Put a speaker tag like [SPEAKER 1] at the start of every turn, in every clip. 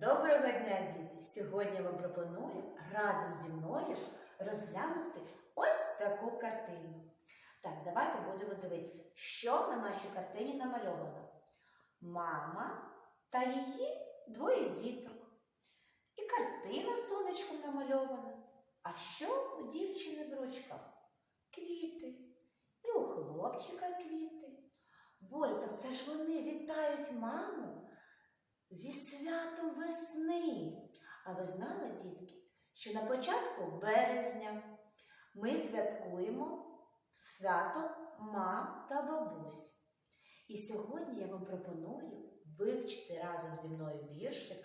[SPEAKER 1] Доброго дня, діти! Сьогодні я вам пропоную разом зі мною розглянути ось таку картину. Так, давайте будемо дивитися, що на нашій картині намальовано. Мама та її двоє діток. І картина сонечком намальована. А що у дівчини в ручках? Квіти. І у хлопчика квіти. То це ж вони вітають маму зі святом весни. А ви знали, дітки, що на початку березня ми святкуємо свято мам та бабусь. І сьогодні я вам пропоную вивчити разом зі мною віршик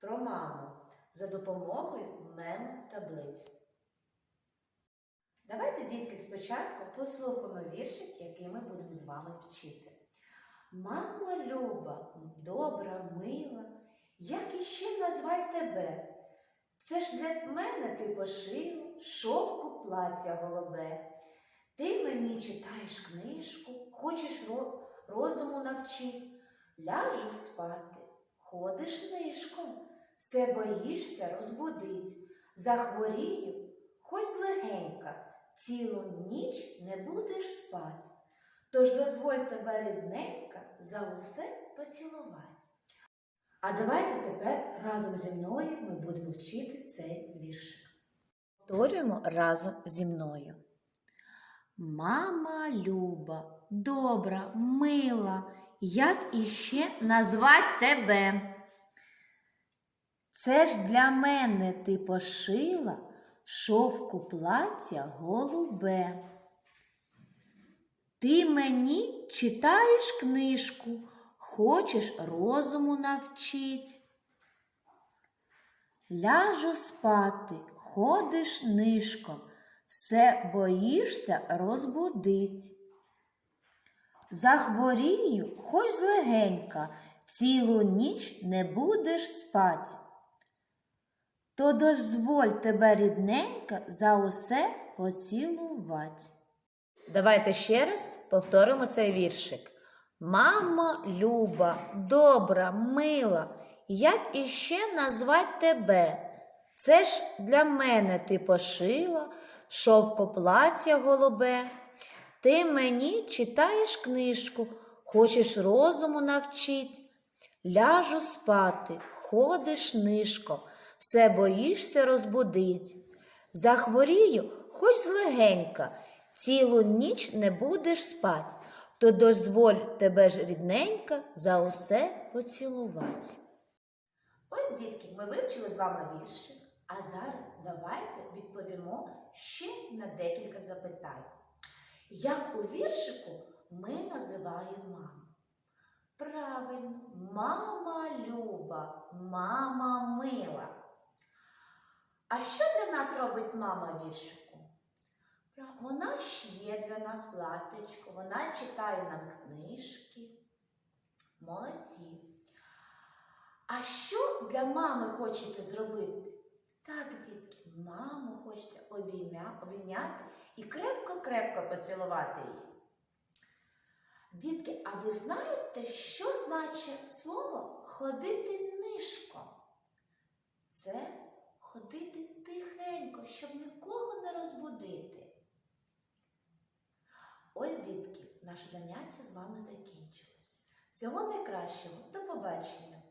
[SPEAKER 1] про маму за допомогою мему таблиць. Давайте, дітки, спочатку послухаємо віршик, який ми будемо з вами вчити. Мама люба, добра, мила, як іще назвать тебе? Це ж для мене ти пошила шовку плаття голубе. Ти мені читаєш книжку, хочеш розуму навчить, ляжу спати, ходиш нишком, все боїшся розбудить, захворію, хоч злегенька, цілу ніч не будеш спать. Тож дозволь тебе рідненька за усе поцілувати. А давайте тепер разом зі мною ми будемо вчити цей віршик. Повторюємо разом зі мною. Мама люба, добра, мила, як іще назвать тебе? Це ж для мене ти пошила шовку плаття голубе. Ти мені читаєш книжку, хочеш розуму навчить. Ляжу спати, ходиш нишком, все боїшся розбудить. Захворію, хоч злегенька, цілу ніч не будеш спать. То дозволь тебе рідненька за усе поцілувать. Давайте ще раз повторимо цей віршик. Мама люба, добра, мила, як іще назвать тебе? Це ж для мене ти пошила шовкоплаття голубе. Ти мені читаєш книжку, хочеш розуму навчить. Ляжу спати, ходиш нишком, все боїшся розбудить. Захворію, хоч злегенька, цілу ніч не будеш спать, то дозволь тебе ж рідненька за усе поцілувати. Ось, дітки, ми вивчили з вами віршик, а зараз давайте відповімо ще на декілька запитань. Як у віршику ми називаємо маму? Правильно, мама люба, мама мила. А що для нас робить мама віршику? Вона шиє для нас платечко, вона читає нам книжки. Молодці. А що для мами хочеться зробити? Так, дітки, маму хочеться обіймя, обійняти і крепко-крепко поцілувати її. Дітки, а ви знаєте, що значить слово ходити нишком? Це ходити тихенько, щоб нікого не розбудити. Ось, дітки, наше заняття з вами закінчилось. Всього найкращого, до побачення!